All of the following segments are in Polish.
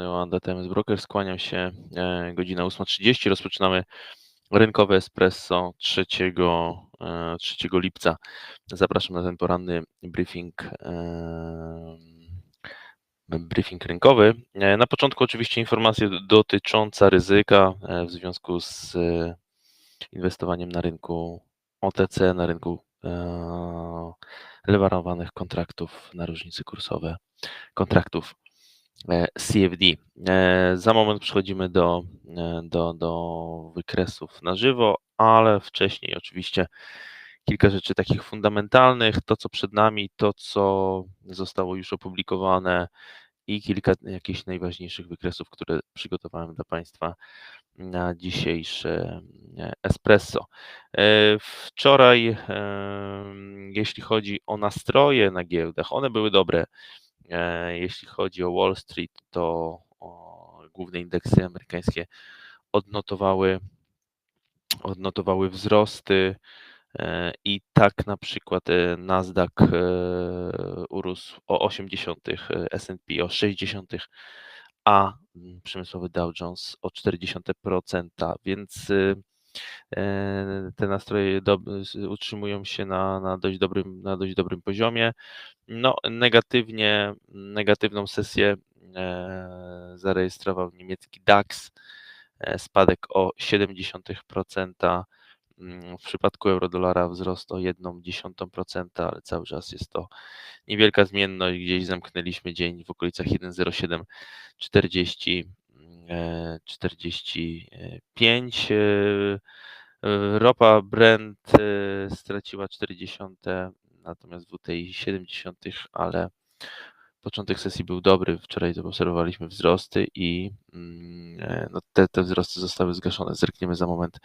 Joanda TMS Brokers. Skłaniam się. E, godzina 8.30. Rozpoczynamy rynkowe espresso 3, 3 e, lipca. Zapraszam na ten poranny briefing. E, briefing rynkowy. Na początku oczywiście informacja dotycząca ryzyka w związku z inwestowaniem na rynku OTC, na rynku lewarowanych kontraktów na różnice kursowe, kontraktów CFD. E, za moment przechodzimy do, e, do, do wykresów na żywo, ale wcześniej oczywiście kilka rzeczy takich fundamentalnych, to co przed nami, to co zostało już opublikowane i kilka jakichś najważniejszych wykresów, które przygotowałem dla Państwa na dzisiejsze espresso. Wczoraj, jeśli chodzi o nastroje na giełdach, one były dobre. E, jeśli chodzi o Wall Street, to główne indeksy amerykańskie odnotowały, odnotowały wzrosty e, i tak na przykład e, Nasdaq urósł o 0,8, S&P o 0,6, a mm, przemysłowy Dow Jones o 0,4%, więc te nastroje utrzymują się na, na, dość dobrym, na dość dobrym poziomie. No, negatywnie, negatywną sesję e, zarejestrował niemiecki DAX, e, spadek o 0,7%. Mm, w przypadku euro-dolara wzrost o 1,1%, ale cały czas jest to niewielka zmienność. Gdzieś zamknęliśmy dzień w okolicach 1,0740. 45. E, ropa Brent straciła 40 natomiast WTI 70, ale początek sesji był dobry. Wczoraj obserwowaliśmy wzrosty i mm, e, no, te, te wzrosty zostały zgaszone. Zerkniemy za moment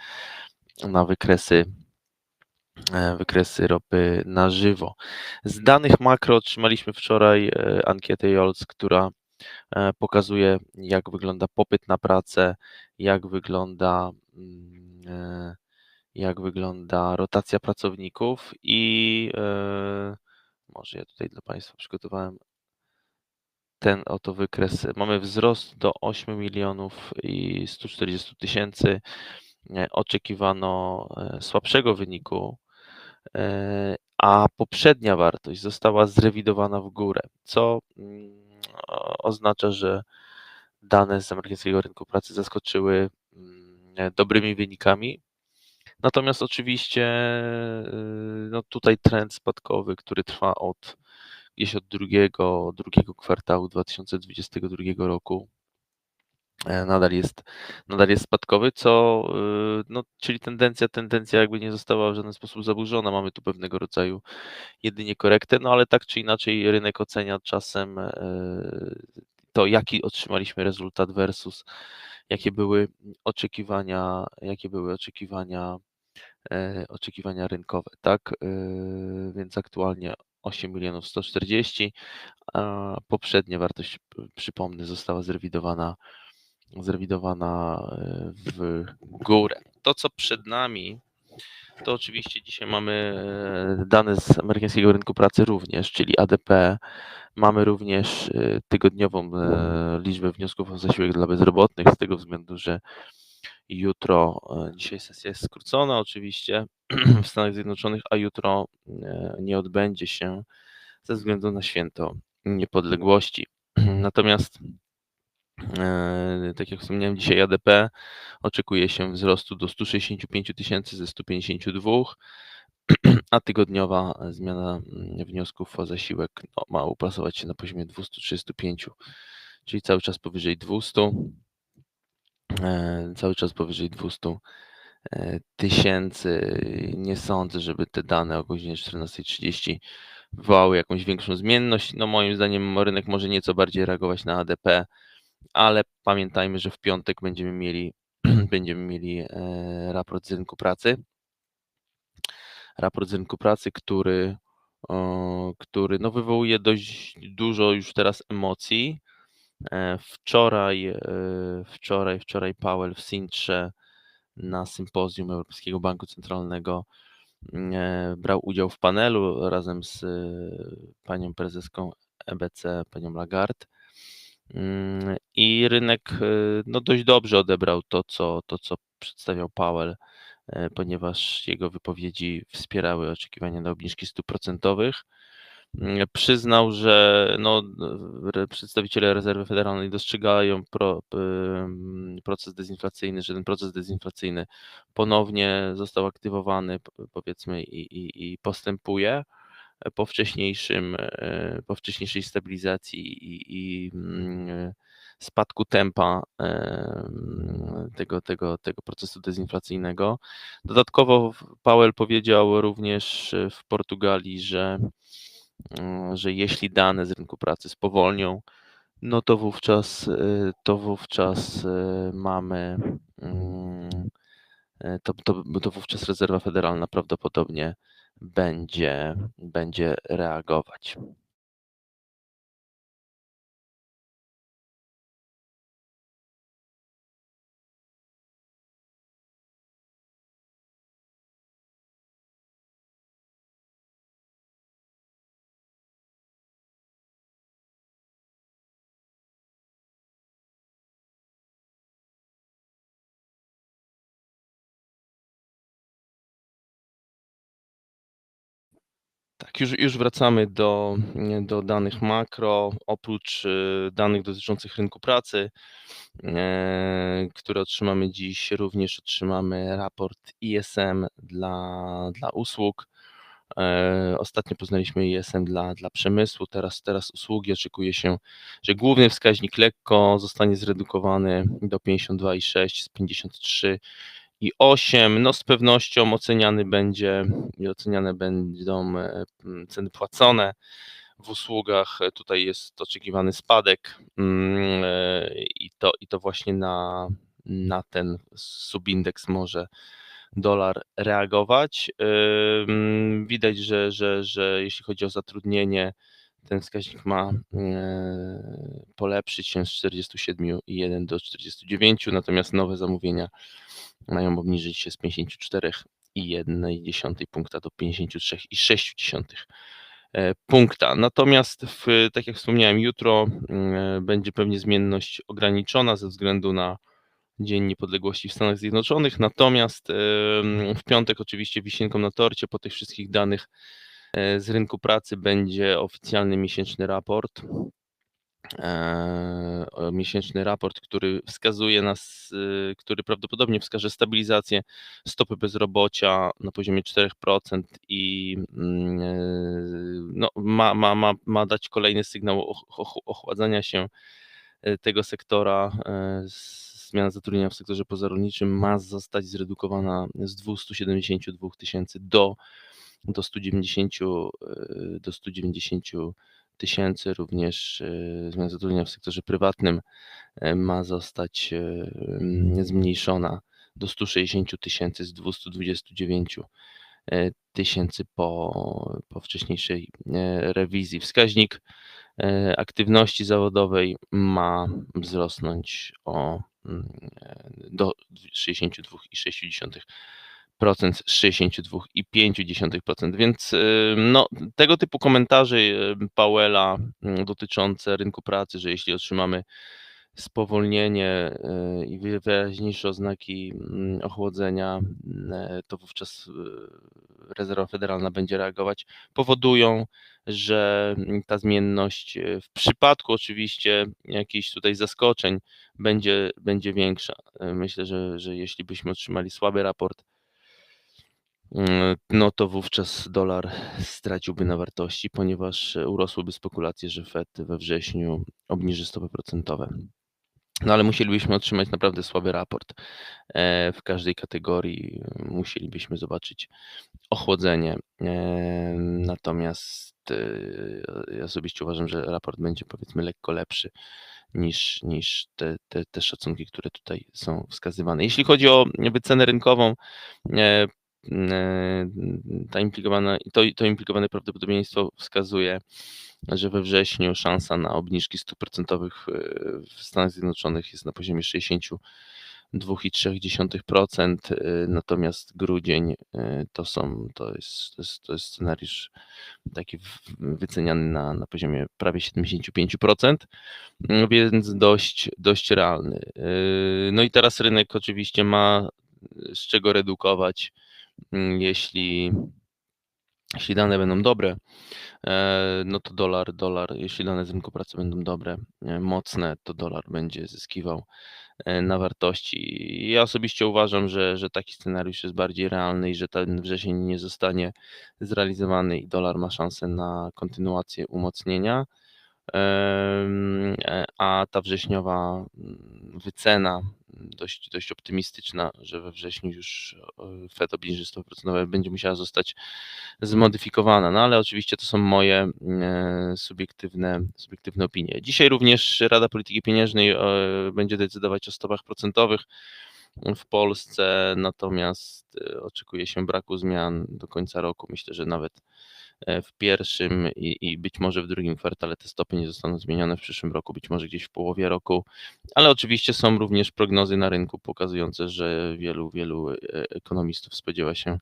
na wykresy e, wykresy ropy na żywo. Z danych makro otrzymaliśmy wczoraj e, ankietę JOLS, która pokazuje, jak wygląda popyt na pracę, jak wygląda mm, jak wygląda rotacja pracowników i e, może ja tutaj dla Państwa przygotowałem ten oto wykres. Mamy wzrost do 8 milionów i 140 tysięcy. E, oczekiwano e, słabszego wyniku, a poprzednia wartość została zrewidowana w górę, co mm, oznacza, że dane z amerykańskiego rynku pracy zaskoczyły mm, dobrymi wynikami, Natomiast oczywiście y, no tutaj trend spadkowy, który trwa od gdzieś od drugiego, drugiego kwartału 2022 roku, nadal jest, nadal jest spadkowy, co, y, no, czyli tendencja, tendencja jakby nie została w żaden sposób zaburzona. Mamy tu pewnego rodzaju jedynie korektę, no ale tak czy inaczej rynek ocenia czasem e, to, jaki otrzymaliśmy rezultat versus jakie były oczekiwania, jakie były oczekiwania E, oczekiwania rynkowe, tak? E, więc aktualnie 8 milionów 140, a poprzednia wartość, przypomnę, została zrewidowana, zrewidowana e, w górę. To, co przed nami, to oczywiście dzisiaj mamy dane z amerykańskiego rynku pracy również, czyli ADP. Mamy również tygodniową liczbę wniosków o zasiłek dla bezrobotnych, z tego względu, że jutro, e, dzisiaj sesja jest skrócona oczywiście w Stanach Zjednoczonych, a jutro e, nie odbędzie się ze względu na święto niepodległości. Natomiast e, tak jak wspomniałem, dzisiaj ADP oczekuje się wzrostu do 165 tysięcy ze 152, a tygodniowa zmiana mm, wniosków o zasiłek no, ma uplasować się na poziomie 235, czyli cały czas powyżej 200. E, cały czas powyżej 200 e, tysięcy. Nie sądzę, żeby te dane o godzinie 14.30 wywołały jakąś większą zmienność. No moim zdaniem rynek może nieco bardziej reagować na ADP, ale pamiętajmy, że w piątek będziemy mieli, będziemy mieli e, raport z rynku pracy. Raport z rynku pracy, który, który no wywołuje dość dużo już teraz emocji E, wczoraj, e, wczoraj, wczoraj Powell w Sintrze na sympozjum Europejskiego Banku Centralnego e, brał udział w panelu razem z panią prezeską EBC, panią Lagarde. Mm, I rynek no, dość dobrze odebrał to, co, to, co przedstawiał Powell, ponieważ jego wypowiedzi wspierały oczekiwania na obniżki stóp procentowych. Mm, przyznał, że no, przedstawiciele rezerwy federalnej dostrzegają pro, proces dezinflacyjny, że ten proces dezinflacyjny ponownie został aktywowany, powiedzmy, i, i, i postępuje po wcześniejszym, e, po wcześniejszej stabilizacji i, i mm, spadku tempa tego, tego, tego procesu dezinflacyjnego. Dodatkowo Powell powiedział również w Portugalii, że że jeśli dane z rynku pracy spowolnią, no to wówczas, to wówczas mamy, mm, to, to, to wówczas rezerwa federalna prawdopodobnie będzie, będzie reagować. Tak, już, już wracamy do, do danych makro. Oprócz y, danych dotyczących rynku pracy, e, które otrzymamy dziś, również otrzymamy raport ISM dla, dla usług. E, ostatnio poznaliśmy ISM dla, dla przemysłu, teraz, teraz usługi. Oczekuje się, że główny wskaźnik lekko zostanie zredukowany do 52,6 z 53 i 8, no z pewnością oceniany będzie i oceniane będą e, ceny płacone w usługach. Tutaj jest oczekiwany spadek mm, e, i to, i to właśnie na, na ten subindeks może dolar reagować. Widać, że, że, że jeśli chodzi o zatrudnienie, ten wskaźnik ma e, polepszyć się z 47,1 do 49, natomiast nowe zamówienia mają obniżyć się z 54,1 punkta do 53,6 e, punkta. Natomiast, w, tak jak wspomniałem, jutro e, będzie pewnie zmienność ograniczona ze względu na Dzień Niepodległości w Stanach Zjednoczonych. Natomiast w piątek, oczywiście, wisienką na torcie po tych wszystkich danych e, z rynku pracy będzie oficjalny miesięczny raport miesięczny raport, który wskazuje nas, y, który prawdopodobnie wskaże stabilizację stopy bezrobocia na poziomie 4% i mm, e, no, ma, ma, ma, ma dać kolejny sygnał ochładzania się e, tego sektora. Zmiana zatrudnienia w sektorze pozarolniczym ma zostać zredukowana z 272 tysięcy do, do 190 do 190 tysięcy, również e, zmiana zatrudnienia w sektorze prywatnym e, ma zostać e, zmniejszona do 160 tysięcy z 229 tysięcy po, po wcześniejszej rewizji. Wskaźnik aktywności zawodowej ma wzrosnąć o do 62,6 z 62,5%. Więc y, no, tego typu komentarze y, Powella mm, dotyczące rynku pracy, że jeśli otrzymamy spowolnienie y, i wyraźniejsze oznaki mm, ochłodzenia, to wówczas rezerwa federalna będzie reagować, powodują, że ta zmienność w przypadku oczywiście jakichś tutaj zaskoczeń będzie, będzie większa. Myślę, że, że jeśli byśmy otrzymali słaby raport, Mm, no to wówczas dolar straciłby na wartości, ponieważ urosłyby spekulacje, że Fed we wrześniu obniży stopy procentowe. No ale musielibyśmy otrzymać naprawdę słaby raport. E, w każdej kategorii musielibyśmy zobaczyć ochłodzenie. E, natomiast e, ja osobiście uważam, że raport będzie powiedzmy lekko lepszy niż, niż te, te, te szacunki, które tutaj są wskazywane. Jeśli chodzi o wycenę rynkową, E, ta implikowana, to, to implikowane prawdopodobieństwo wskazuje, że we wrześniu szansa na obniżki stóp procentowych e, w Stanach Zjednoczonych jest na poziomie 62%. 2,3%, natomiast grudzień to są, to jest, to jest, to jest scenariusz taki wyceniany na, na poziomie prawie 75%, więc dość, dość realny. No i teraz rynek oczywiście ma z czego redukować, jeśli, jeśli dane będą dobre, no to dolar, dolar, jeśli dane z rynku pracy będą dobre, mocne, to dolar będzie zyskiwał na wartości. Ja osobiście uważam, że, że taki scenariusz jest bardziej realny i że ten wrzesień nie zostanie zrealizowany i dolar ma szansę na kontynuację umocnienia. A ta wrześniowa wycena dość, dość optymistyczna, że we wrześniu już e, Fed obniży stopy procentowe, będzie musiała zostać zmodyfikowana. No ale oczywiście to są moje e, subiektywne, subiektywne opinie. Dzisiaj również Rada Polityki Pieniężnej e, będzie decydować o stopach procentowych w Polsce, natomiast oczekuje się braku zmian do końca roku. Myślę, że nawet E, w pierwszym i, i być może w drugim kwartale te stopy nie zostaną zmienione w przyszłym roku, być może gdzieś w połowie roku, ale oczywiście są również prognozy na rynku pokazujące, że wielu, wielu e, ekonomistów spodziewa się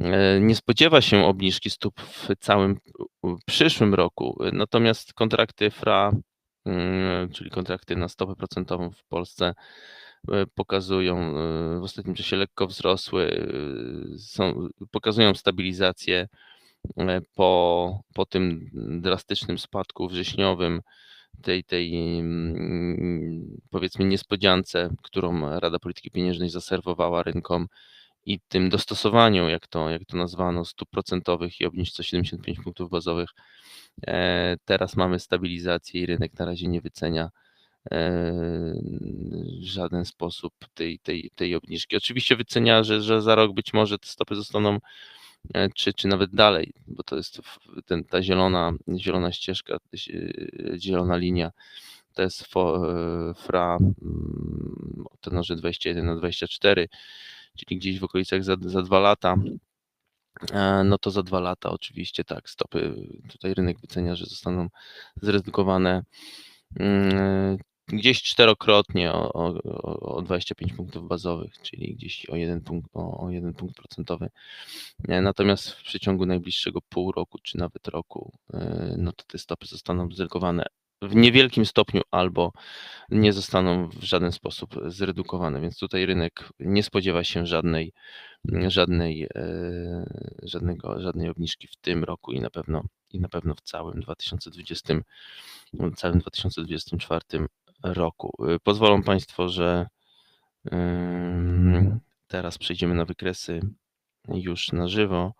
e, nie spodziewa się obniżki stóp w całym przyszłym roku, natomiast kontrakty FRA, mm, czyli kontrakty na stopę procentową w Polsce pokazują w ostatnim czasie lekko wzrosły, są, pokazują stabilizację. E, po, po tym drastycznym spadku wrześniowym, tej, tej mm, powiedzmy niespodziance, którą Rada Polityki Pieniężnej zaserwowała rynkom i tym dostosowaniu, jak to, jak to nazwano, stóp procentowych i obniżce 75 punktów bazowych, e, teraz mamy stabilizację i rynek na razie nie wycenia e, w żaden sposób tej, tej, tej obniżki. Oczywiście wycenia, że, że za rok być może te stopy zostaną E, czy, czy nawet dalej, bo to jest ten, ta zielona, zielona ścieżka, zielona linia, to jest e, FRA mm, o tenorze 21 na 24, czyli gdzieś w okolicach za, za dwa lata. E, no to za dwa lata oczywiście tak, stopy, tutaj rynek wycenia, że zostaną zredukowane mm, gdzieś czterokrotnie o, o, o 25 punktów bazowych, czyli gdzieś o jeden punkt, o, o jeden punkt procentowy. Natomiast w przeciągu najbliższego pół roku, czy nawet roku, e, no to te stopy zostaną zredukowane w niewielkim stopniu albo nie zostaną w żaden sposób zredukowane, więc tutaj rynek nie spodziewa się żadnej, żadnej, e, żadnego, żadnej obniżki w tym roku i na pewno i na pewno w całym 2020, całym 2024 roku. Y, pozwolą Państwo, że teraz przejdziemy na wykresy już na żywo.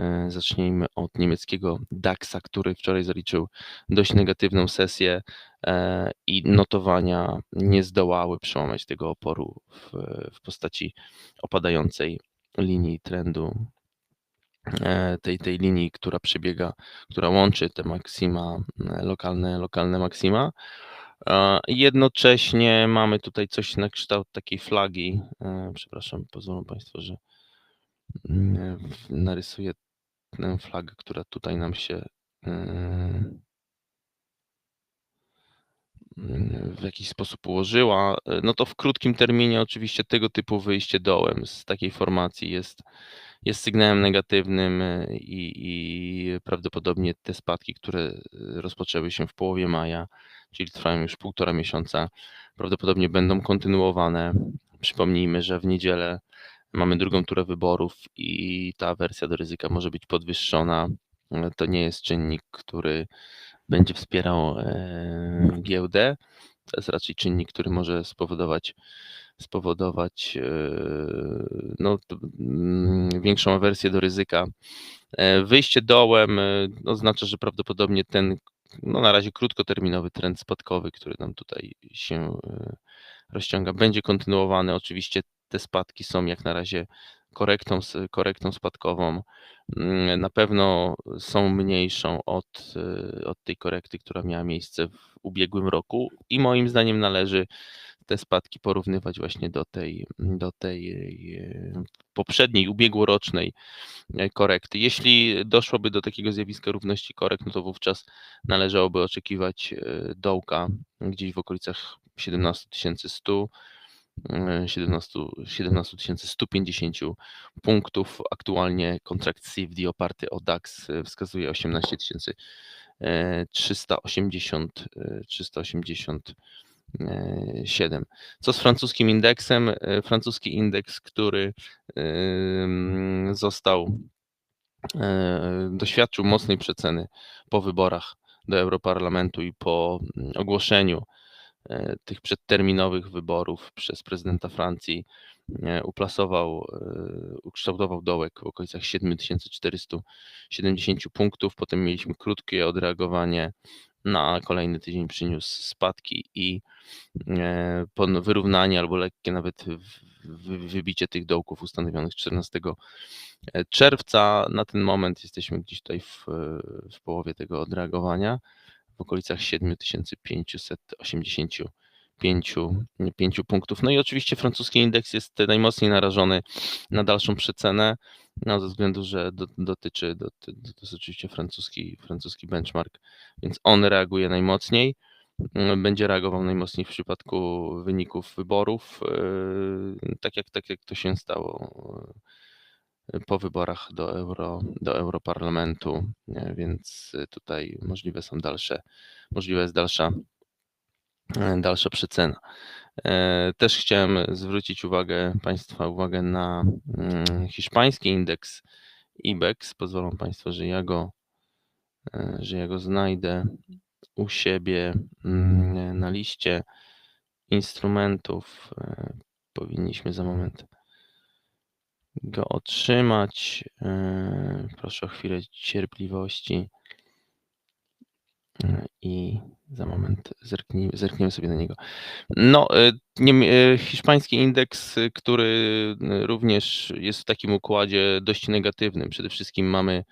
Y, zacznijmy od niemieckiego DAX-a, który wczoraj zaliczył dość negatywną sesję e, i notowania nie zdołały przełamać tego oporu w, w postaci opadającej linii trendu e, tej, tej linii, która przebiega, która łączy te maksima, e, lokalne, lokalne maksima Jednocześnie mamy tutaj coś na kształt takiej flagi. E, przepraszam, pozwolą Państwo, że mm, narysuję tę flagę, która tutaj nam się e, w jakiś sposób ułożyła, e, no to w krótkim terminie oczywiście tego typu wyjście dołem z takiej formacji jest, jest sygnałem negatywnym i, i prawdopodobnie te spadki, które rozpoczęły się w połowie maja, czyli trwają już półtora miesiąca, prawdopodobnie będą kontynuowane. Przypomnijmy, że w niedzielę mamy drugą turę wyborów i ta wersja do ryzyka może być podwyższona. To nie jest czynnik, który będzie wspierał e, giełdę. To jest raczej czynnik, który może spowodować spowodować e, no, mm, większą awersję do ryzyka. E, wyjście dołem oznacza, że prawdopodobnie ten no na razie krótkoterminowy trend spadkowy, który nam tutaj się e, rozciąga, będzie kontynuowany. Oczywiście te spadki są jak na razie korektą, korektą spadkową. Mm, na pewno są mniejszą od, e, od tej korekty, która miała miejsce w ubiegłym roku i moim zdaniem należy te spadki porównywać właśnie do tej, do tej e, poprzedniej, ubiegłorocznej e, korekty. Jeśli doszłoby do takiego zjawiska równości korekt, no to wówczas należałoby oczekiwać dołka gdzieś w okolicach 17 100 17 17 150 punktów. Aktualnie kontrakt CFD oparty o DAX wskazuje 18 380 387. Co z francuskim indeksem? Francuski indeks, który został e, doświadczył mocnej przeceny po wyborach do Europarlamentu i po ogłoszeniu e, tych przedterminowych wyborów przez prezydenta Francji e, uplasował, e, ukształtował dołek w okolicach 7470 punktów. Potem mieliśmy krótkie odreagowanie na kolejny tydzień przyniósł spadki i wyrównanie albo lekkie nawet wybicie tych dołków ustanowionych 14 czerwca. Na ten moment jesteśmy gdzieś tutaj w, w połowie tego odreagowania, w okolicach 7585 5 punktów. No i oczywiście francuski indeks jest najmocniej narażony na dalszą przecenę, no ze względu, że do, dotyczy, doty, to jest oczywiście francuski, francuski benchmark, więc on reaguje najmocniej będzie reagował najmocniej w przypadku wyników wyborów, tak jak, tak jak to się stało po wyborach do, Euro, do Europarlamentu, więc tutaj możliwe są dalsze, możliwa jest dalsza, dalsza przecena. E, też chciałem zwrócić uwagę Państwa uwagę na mm, hiszpański indeks IBEX. Pozwolą Państwo, że ja go, e, że ja go znajdę u siebie mm, na liście instrumentów. E, powinniśmy za moment go otrzymać. E, proszę o chwilę cierpliwości e, i za moment zerknijmy, zerkniemy sobie na niego. No, nie, hiszpański indeks, który również jest w takim układzie dość negatywnym. Przede wszystkim mamy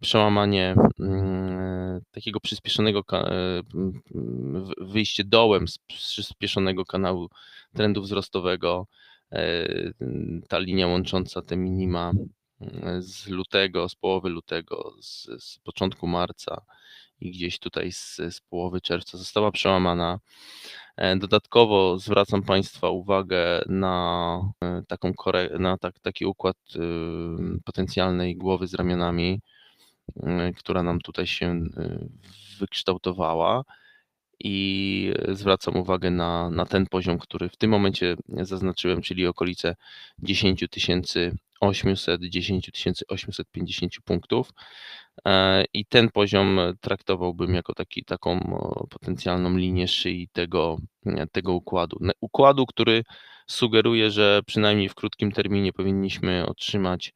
przełamanie mm, takiego przyspieszonego wyjście dołem z przyspieszonego kanału trendu wzrostowego. E, ta linia łącząca te minima mm, z lutego, z połowy lutego, z, z początku marca i gdzieś tutaj z, z połowy czerwca została przełamana. E, dodatkowo zwracam Państwa uwagę na e, taką na tak, taki układ potencjalnej głowy z ramionami która nam tutaj się wykształtowała. I zwracam uwagę na, na ten poziom, który w tym momencie zaznaczyłem, czyli okolice 10 800, 10 850 punktów. E, I ten poziom traktowałbym jako taki, taką potencjalną linię szyi tego, tego układu. Układu, który sugeruje, że przynajmniej w krótkim terminie powinniśmy otrzymać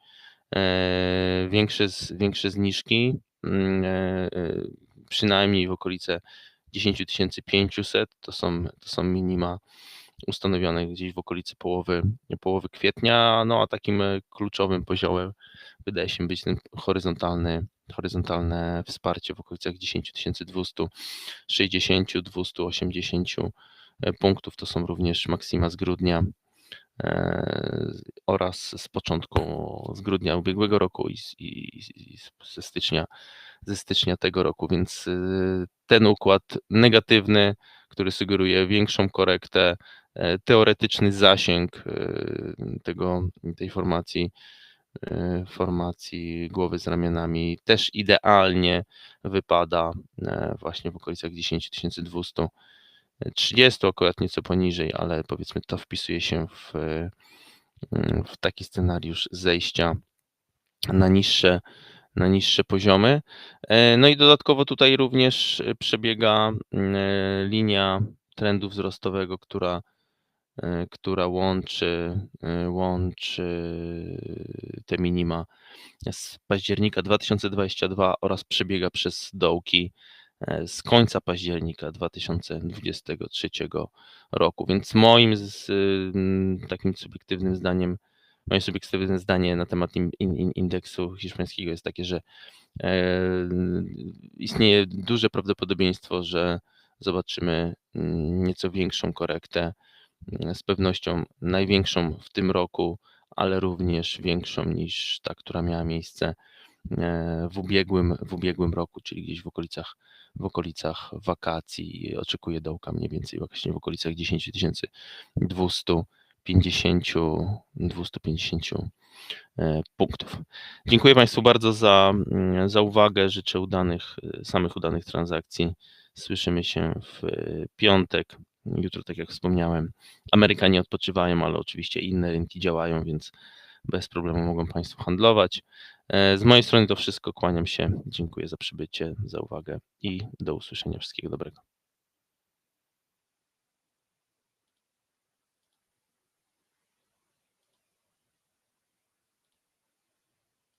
E, większe, większe zniżki, mm, e, e, przynajmniej w okolice 10 500, to są, to są minima ustanowione gdzieś w okolicy połowy, połowy kwietnia, no a takim kluczowym poziomem wydaje się być ten horyzontalny, horyzontalne wsparcie w okolicach 10 260, 280 punktów, to są również maksima z grudnia. E, oraz z początku, z grudnia ubiegłego roku i, i, i ze, stycznia, ze stycznia tego roku, więc y, ten układ negatywny, który sugeruje większą korektę, e, teoretyczny zasięg y, tego, tej formacji, y, formacji głowy z ramionami też idealnie wypada e, właśnie w okolicach 10200 30, akurat nieco poniżej, ale powiedzmy to wpisuje się w, mm, w taki scenariusz zejścia na niższe, na niższe poziomy. E, no i dodatkowo tutaj również przebiega mm, linia trendu wzrostowego, która, e, która łączy, e, łączy te minima z października 2022 oraz przebiega przez dołki E, z końca października 2023 roku. Więc moim z, takim subiektywnym zdaniem, moje subiektywne zdanie na temat indeksu hiszpańskiego jest takie, że e, istnieje duże prawdopodobieństwo, że zobaczymy nieco większą korektę, z pewnością największą w tym roku, ale również większą niż ta, która miała miejsce e, w ubiegłym, w ubiegłym roku, czyli gdzieś w okolicach w okolicach wakacji oczekuję dołka mniej więcej właśnie w okolicach 10 200 250 e, punktów. Dziękuję Państwu bardzo za, mm, za uwagę. Życzę udanych, e, samych udanych transakcji. Słyszymy się w e, piątek. Jutro, tak jak wspomniałem, Amerykanie odpoczywają, ale oczywiście inne rynki działają, więc bez problemu mogą Państwo handlować. Z mojej strony to wszystko. Kłaniam się. Dziękuję za przybycie, za uwagę i do usłyszenia. Wszystkiego dobrego.